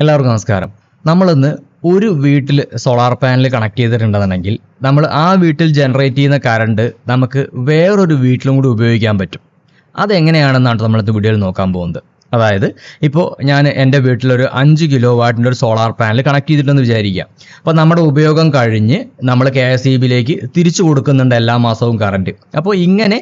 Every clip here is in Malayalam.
എല്ലാവർക്കും നമസ്കാരം. നമ്മളിന്ന് ഒരു വീട്ടിൽ സോളാർ പാനൽ കണക്ട് ചെയ്തിട്ടുണ്ടെന്നുണ്ടെങ്കിൽ നമ്മൾ ആ വീട്ടിൽ ജനറേറ്റ് ചെയ്യുന്ന കറണ്ട് നമുക്ക് വേറൊരു വീട്ടിലും കൂടി ഉപയോഗിക്കാൻ പറ്റും. അതെങ്ങനെയാണെന്നാണ് നമ്മളിത് വീഡിയോയിൽ നോക്കാൻ പോകുന്നത്. അതായത് ഇപ്പോൾ ഞാൻ എന്റെ വീട്ടിലൊരു അഞ്ച് കിലോ വാട്ടിന്റെ ഒരു സോളാർ പാനൽ കണക്ട് ചെയ്തിട്ടുണ്ടെന്ന് വിചാരിക്കുക. അപ്പോൾ നമ്മുടെ ഉപയോഗം കഴിഞ്ഞ് നമ്മൾ കെ എസ് ഇ ബിയിലേക്ക് തിരിച്ചു കൊടുക്കുന്നുണ്ട് എല്ലാ മാസവും കറണ്ട് അപ്പോൾ ഇങ്ങനെ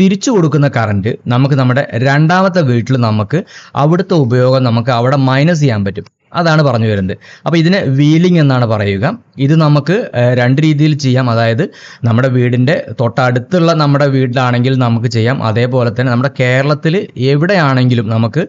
തിരിച്ചു കൊടുക്കുന്ന കറണ്ട് നമുക്ക് നമ്മുടെ രണ്ടാമത്തെ വീട്ടിൽ നമുക്ക് അവിടുത്തെ ഉപയോഗം നമുക്ക് അവിടെ മൈനസ് ചെയ്യാൻ പറ്റും. അതാണ് പറഞ്ഞു വരുന്നത്. അപ്പോൾ ഇതിനെ വീലിംഗ് എന്നാണ് പറയുക. ഇത് നമുക്ക് രണ്ട് രീതിയിൽ ചെയ്യാം. അതായത് നമ്മുടെ വീടിന്റെ തൊട്ടടുത്തുള്ള നമ്മുടെ വീട്ടിലാണെങ്കിൽ നമുക്ക് ചെയ്യാം. അതേപോലെ തന്നെ നമ്മുടെ കേരളത്തിൽ എവിടെയാണെങ്കിലും നമുക്ക്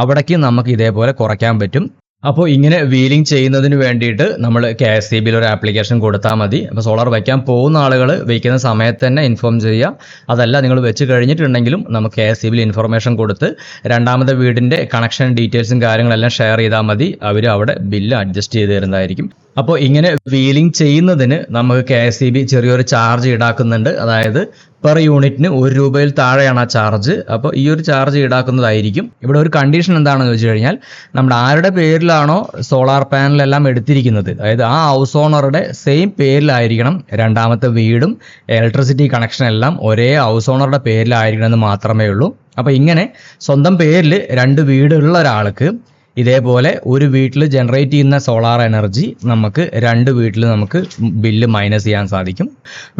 അവിടേക്ക് നമുക്ക് ഇതേപോലെ കുറയ്ക്കാൻ പറ്റും. അപ്പോൾ ഇങ്ങനെ വീലിംഗ് ചെയ്യുന്നതിന് വേണ്ടിയിട്ട് നമ്മൾ കെ എസ് സി ബിയിൽ ഒരു ആപ്ലിക്കേഷൻ കൊടുത്താൽ മതി. അപ്പോൾ സോളാർ വയ്ക്കാൻ പോകുന്ന ആളുകൾ വയ്ക്കുന്ന സമയത്ത് തന്നെ ഇൻഫോം ചെയ്യുക. അതല്ല നിങ്ങൾ വെച്ച് കഴിഞ്ഞിട്ടുണ്ടെങ്കിലും നമുക്ക് കെ എസ് സി ബിയിൽ ഇൻഫർമേഷൻ കൊടുത്ത് രണ്ടാമത്തെ വീടിന്റെ കണക്ഷൻ ഡീറ്റെയിൽസും കാര്യങ്ങളെല്ലാം ഷെയർ ചെയ്താൽ മതി. അവർ അവിടെ ബില്ല് അഡ്ജസ്റ്റ് ചെയ്ത് തരുന്നതായിരിക്കും. അപ്പോൾ ഇങ്ങനെ വീലിംഗ് ചെയ്യുന്നതിന് നമുക്ക് കെ എസ് സി ബി ചെറിയൊരു ചാർജ് ഈടാക്കുന്നുണ്ട്. അതായത് പെർ യൂണിറ്റിന് ഒരു രൂപയിൽ താഴെയാണ് ആ ചാർജ് അപ്പോൾ ഈ ഒരു ചാർജ് ഈടാക്കുന്നതായിരിക്കും. ഇവിടെ ഒരു കണ്ടീഷൻ എന്താണെന്ന് വെച്ച് കഴിഞ്ഞാൽ നമ്മുടെ ആരുടെ പേരിലാണോ സോളാർ പാനലെല്ലാം എടുത്തിരിക്കുന്നത്? അതായത് ആ ഹൗസ് ഓണറുടെ സെയിം പേരിലായിരിക്കണം രണ്ടാമത്തെ വീടും ഇലക്ട്രിസിറ്റി കണക്ഷൻ എല്ലാം ഒരേ ഹൗസ് ഓണറുടെ പേരിലായിരിക്കണം എന്ന് മാത്രമേ ഉള്ളൂ. അപ്പോൾ ഇങ്ങനെ സ്വന്തം പേരിൽ രണ്ട് വീടുള്ള ഒരാൾക്ക് ഇതേപോലെ ഒരു വീട്ടിൽ ജനറേറ്റ് ചെയ്യുന്ന സോളാർ എനർജി നമുക്ക് രണ്ട് വീട്ടിൽ നമുക്ക് ബില്ല് മൈനസ് ചെയ്യാൻ സാധിക്കും.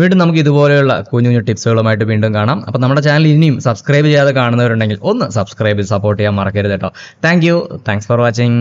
വീണ്ടും നമുക്ക് ഇതുപോലെയുള്ള കുഞ്ഞു കുഞ്ഞു ടിപ്സുകളുമായിട്ട് വീണ്ടും കാണാം. അപ്പോൾ നമ്മുടെ ചാനൽ ഇനിയും സബ്സ്ക്രൈബ് ചെയ്യാതെ കാണുന്നവരുണ്ടെങ്കിൽ ഒന്ന് സബ്സ്ക്രൈബ് സപ്പോർട്ട് ചെയ്യാൻ മറക്കരുത് കേട്ടോ. Thank you thanks for watching